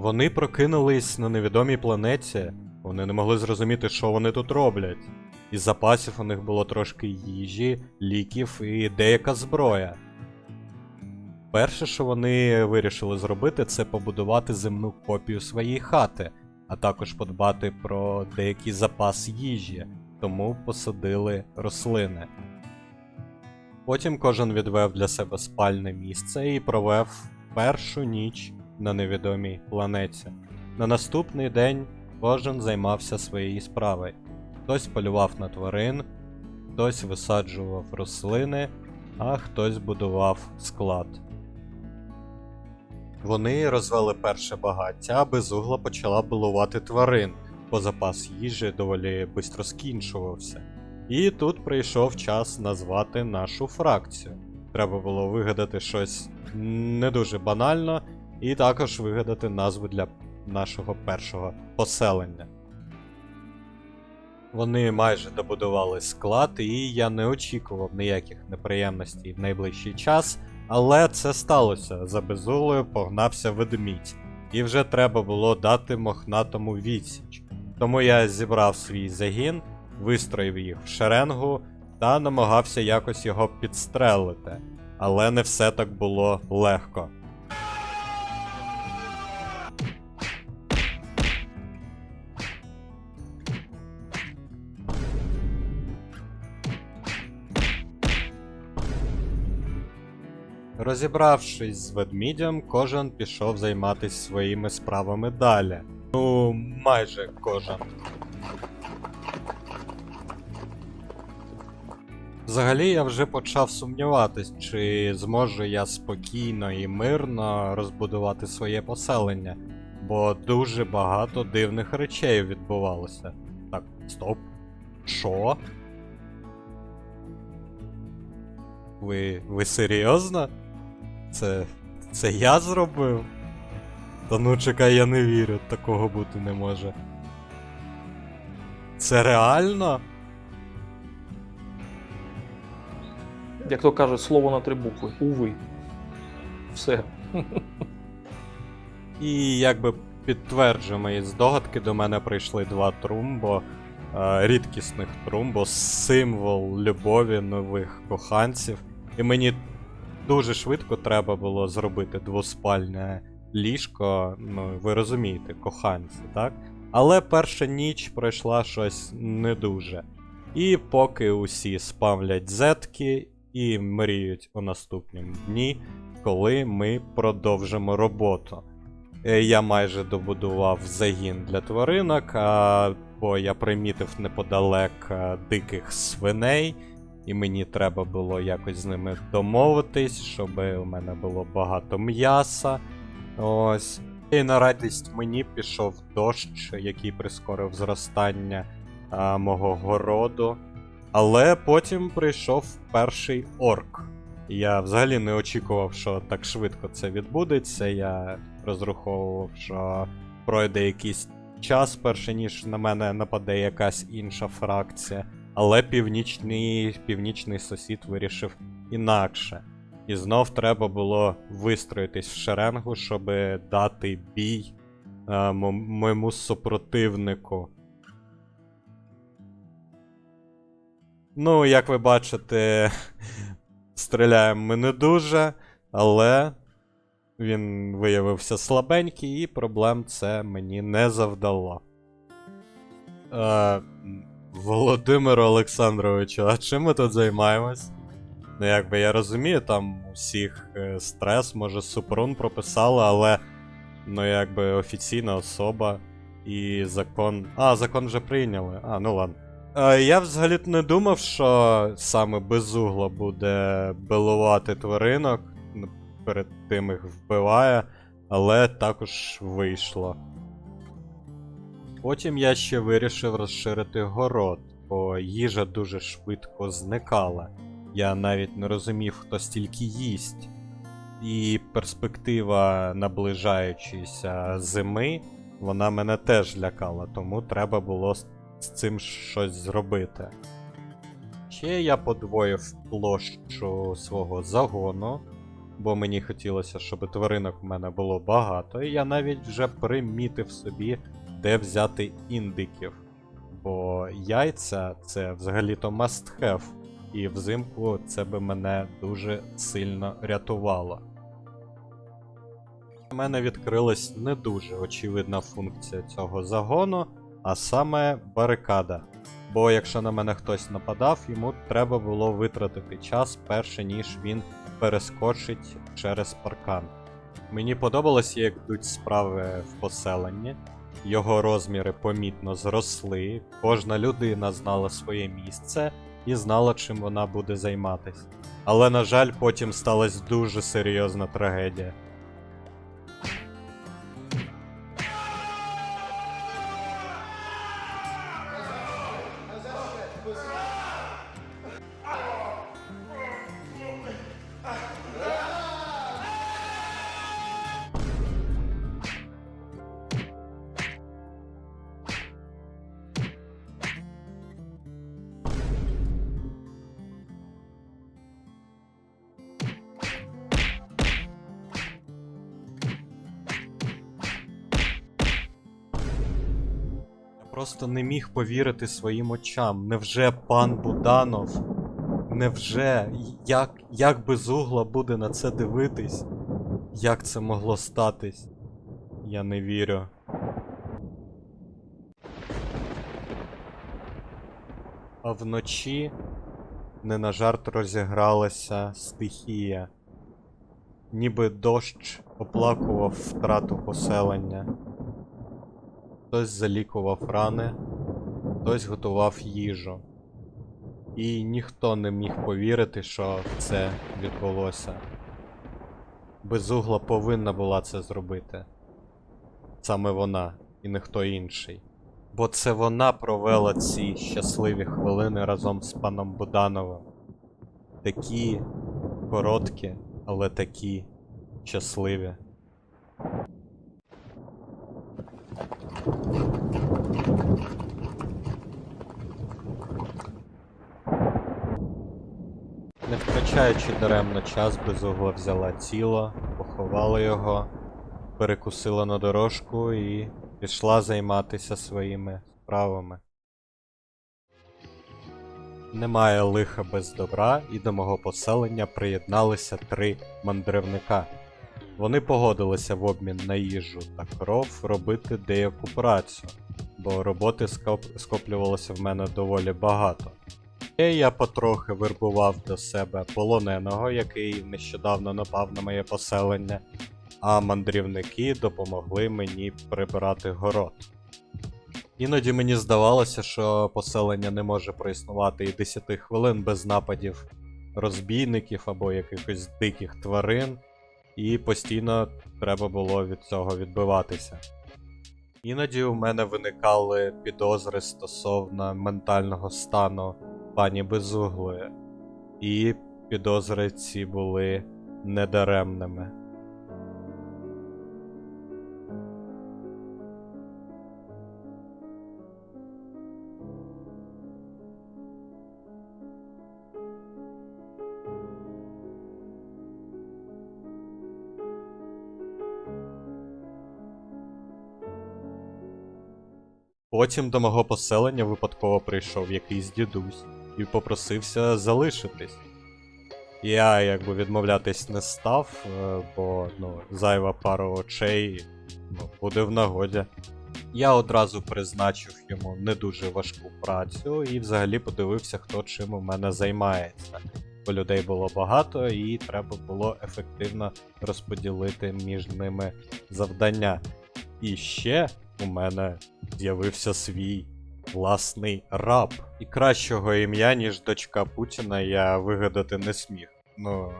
Вони прокинулись на невідомій планеті. Вони не могли зрозуміти, що вони тут роблять. Із запасів у них було трошки їжі, ліків і деяка зброя. Перше, що вони вирішили зробити, це побудувати земну копію своєї хати, а також подбати про деякий запас їжі, тому посадили рослини. Потім кожен відвев для себе спальне місце і провев першу ніч на невідомій планеті. На наступний день кожен займався своєю справою. Хтось полював на тварин, хтось висаджував рослини, а хтось будував склад. Вони розвели перше багаття, а безугла почала балувати тварин, бо запас їжі доволі швидко скінчувався. І тут прийшов час назвати нашу фракцію. Треба було вигадати щось не дуже банально, і також вигадати назву для нашого першого поселення. Вони майже добудували склад, і я не очікував ніяких неприємностей в найближчий час, але це сталося. За безулою погнався ведмідь, і вже треба було дати мохнатому відсіч. Тому я зібрав свій загін, вистроїв їх в шеренгу та намагався якось його підстрелити. Але не все так було легко. Розібравшись з ведмідям, кожен пішов займатися своїми справами далі. Ну, майже кожен. Взагалі я вже почав сумніватись, чи зможу я спокійно і мирно розбудувати своє поселення, бо дуже багато дивних речей відбувалося. Так, стоп. Що? Ви. ви серйозно? Це. це я зробив? Та ну чекай, я не вірю, такого бути не може. Це реально? Як то кажуть, слово на три букви. Уви. Все. І якби підтверджую мої здогадки, до мене прийшли два трумбо, е, рідкісних трумбо, символ любові нових коханців. І мені дуже швидко треба було зробити двоспальне ліжко. Ну, ви розумієте, коханці, так? Але перша ніч пройшла щось не дуже. І поки усі спавлять зетки і мріють у наступному дні, коли ми продовжимо роботу. Е, Я майже добудував загін для тваринок, а, бо я примітив неподалек диких свиней, і мені треба було якось з ними домовитись, щоб у мене було багато м'яса. Ось. І на радість мені пішов дощ, який прискорив зростання а, мого городу. Але потім прийшов перший орк. Я взагалі не очікував, що так швидко це відбудеться. Я розраховував, що пройде якийсь час, перше ніж на мене нападе якась інша фракція. Але північний, північний сусід вирішив інакше. І знов треба було вистроїтись в шеренгу, щоб дати бій е, моєму супротивнику. Ну, як ви бачите, стріляємо ми не дуже, але він виявився слабенький, і проблем це мені не завдало. Е, Володимиру Олександровичу, а чим ми тут займаємось? Ну, якби я розумію, там у всіх е, стрес, може, Супрун прописали, але ну, якби офіційна особа і закон. А, закон вже прийняли. А, ну ладно. Е, я взагалі не думав, що саме безугло буде билувати тваринок, ну, перед тим їх вбиває, але також вийшло. Потім я ще вирішив розширити город, бо їжа дуже швидко зникала. Я навіть не розумів, хто стільки їсть. І перспектива наближаючоїся зими, вона мене теж лякала, тому треба було з цим щось зробити. Ще я подвоїв площу свого загону, бо мені хотілося, щоб тваринок в мене було багато, і я навіть вже примітив собі, де взяти індиків. Бо яйця це взагалі-то must have, і взимку це би мене дуже сильно рятувало. У мене відкрилась не дуже очевидна функція цього загону, а саме барикада. Бо якщо на мене хтось нападав, йому треба було витратити час перше ніж він перескочить через паркан. Мені подобалось, як йдуть справи в поселенні. Його розміри помітно зросли, кожна людина знала своє місце і знала, чим вона буде займатися. Але, на жаль, потім сталася дуже серйозна трагедія. Просто не міг повірити своїм очам. Невже пан Буданов? Невже? Як, як безугла буде на це дивитись? Як це могло статись? Я не вірю. А вночі не на жарт розігралася стихія. Ніби дощ оплакував втрату поселення. Хтось залікував рани, хтось готував їжу. І ніхто не міг повірити, що це відбулося. Безугла повинна була це зробити. Саме вона і ніхто інший. Бо це вона провела ці щасливі хвилини разом з паном Будановим. Такі короткі, але такі щасливі. Не втрачаючи даремно час, безугла взяла тіло, поховала його, перекусила на дорожку і пішла займатися своїми справами. Немає лиха без добра, і до мого поселення приєдналися три мандрівника. Вони погодилися в обмін на їжу та кров робити деяку працю, бо роботи скоп- скоплювалося в мене доволі багато. І я потрохи вербував до себе полоненого, який нещодавно напав на моє поселення, а мандрівники допомогли мені прибирати город. Іноді мені здавалося, що поселення не може проіснувати і 10 хвилин без нападів розбійників або якихось диких тварин, і постійно треба було від цього відбиватися. Іноді у мене виникали підозри стосовно ментального стану пані Безуглої, і підозри ці були недаремними. Потім до мого поселення випадково прийшов якийсь дідусь і попросився залишитись. Я якби відмовлятись не став, е, бо ну, зайва пара очей ну, буде в нагоді. Я одразу призначив йому не дуже важку працю і взагалі подивився, хто чим у мене займається. Бо людей було багато, і треба було ефективно розподілити між ними завдання. І ще у мене з'явився свій власний раб. І кращого ім'я, ніж дочка Путіна, я вигадати не сміг. Ну,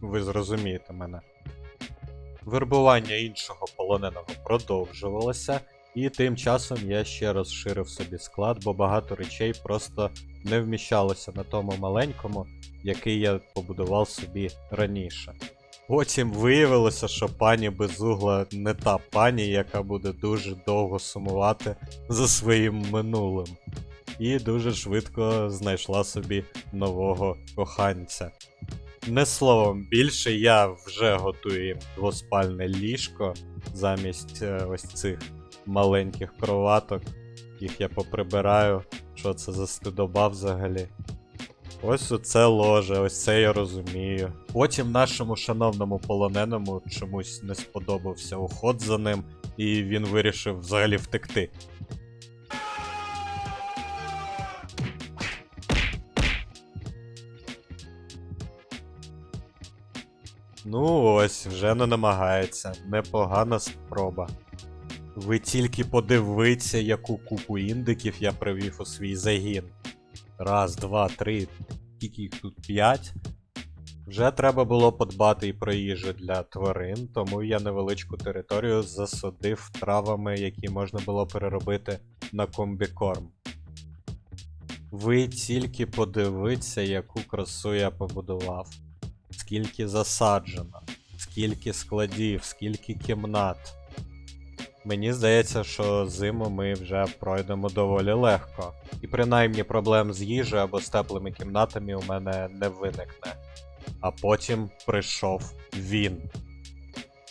ви зрозумієте мене. Вербування іншого полоненого продовжувалося, і тим часом я ще розширив собі склад, бо багато речей просто не вміщалося на тому маленькому, який я побудував собі раніше. Потім виявилося, що пані Безугла не та пані, яка буде дуже довго сумувати за своїм минулим. І дуже швидко знайшла собі нового коханця. Не словом більше, я вже готую їм двоспальне ліжко замість е, ось цих маленьких кроваток. Їх я поприбираю. Що це за стидоба взагалі? Ось оце ложе, ось це я розумію. Потім нашому шановному полоненому чомусь не сподобався уход за ним, і він вирішив взагалі втекти. Ну ось, вже не намагається. Непогана спроба. Ви тільки подивіться, яку купу індиків я привів у свій загін. Раз, два, три. Скільки їх тут п'ять. Вже треба було подбати і про їжу для тварин, тому я невеличку територію засадив травами, які можна було переробити на комбікорм. Ви тільки подивіться, яку красу я побудував. Скільки засаджено, скільки складів, скільки кімнат. Мені здається, що зиму ми вже пройдемо доволі легко. І принаймні проблем з їжею або з теплими кімнатами у мене не виникне. А потім прийшов він.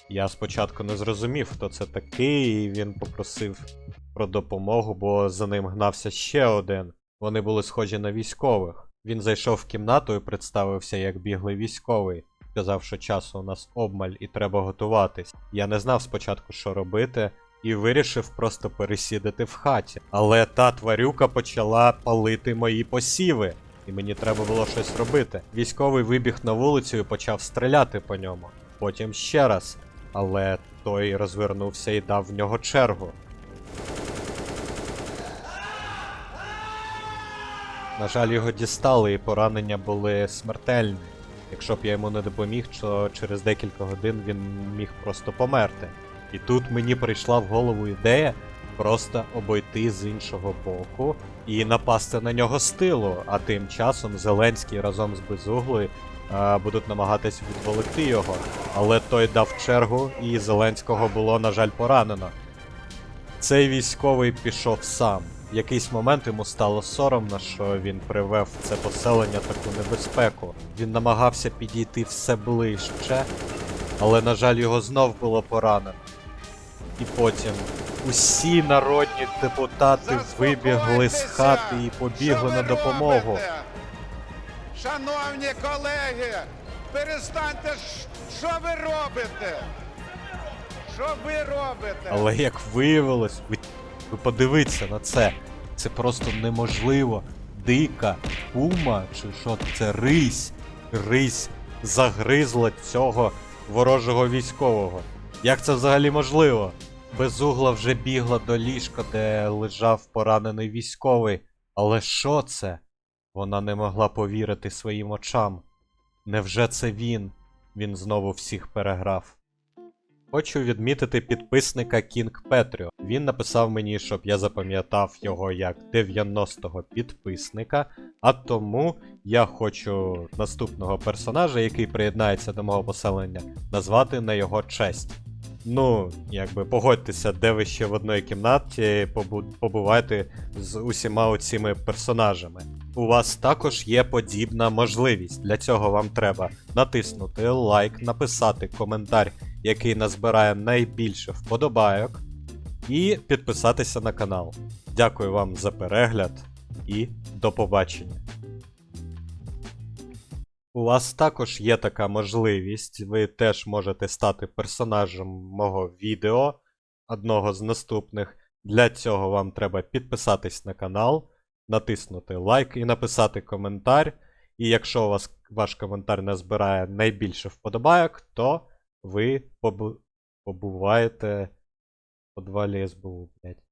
Я спочатку не зрозумів, хто це такий, і він попросив про допомогу, бо за ним гнався ще один. Вони були схожі на військових. Він зайшов в кімнату і представився як біглий військовий. Сказав, що часу у нас обмаль і треба готуватись. Я не знав спочатку, що робити, і вирішив просто пересідати в хаті. Але та тварюка почала палити мої посіви, і мені треба було щось робити. Військовий вибіг на вулицю і почав стріляти по ньому. Потім ще раз. Але той розвернувся і дав в нього чергу. На жаль, його дістали, і поранення були смертельні. Якщо б я йому не допоміг, то через декілька годин він міг просто померти. І тут мені прийшла в голову ідея просто обійти з іншого боку і напасти на нього з тилу. А тим часом Зеленський разом з Безуглою е, будуть намагатись відволікти його. Але той дав чергу, і Зеленського було, на жаль, поранено. Цей військовий пішов сам. В якийсь момент йому стало соромно, що він привев це поселення таку небезпеку. Він намагався підійти все ближче, але, на жаль, його знов було поранено. І потім усі народні депутати вибігли з хати і побігли на допомогу. Шановні колеги, перестаньте, що ви робите? Що ви робите? Але як виявилось, ви, ви подивіться на це. Це просто неможливо. Дика пума, чи що це рись. Рись загризла цього ворожого військового. Як це взагалі можливо? Безугла вже бігла до ліжка, де лежав поранений військовий. Але що це? Вона не могла повірити своїм очам. Невже це він? Він знову всіх переграв. Хочу відмітити підписника King Petrio. Він написав мені, щоб я запам'ятав його як 90-го підписника, а тому я хочу наступного персонажа, який приєднається до мого поселення, назвати на його честь. Ну, якби погодьтеся, де ви ще в одній кімнаті побу- побуваєте з усіма оціми персонажами. У вас також є подібна можливість. Для цього вам треба натиснути лайк, написати коментар, який назбирає найбільше вподобайок, і підписатися на канал. Дякую вам за перегляд і до побачення. У вас також є така можливість, ви теж можете стати персонажем мого відео, одного з наступних. Для цього вам треба підписатись на канал, натиснути лайк і написати коментар. І якщо у вас ваш коментар не збирає найбільше вподобайок, то ви побуваєте в подвалі СБУ, блядь.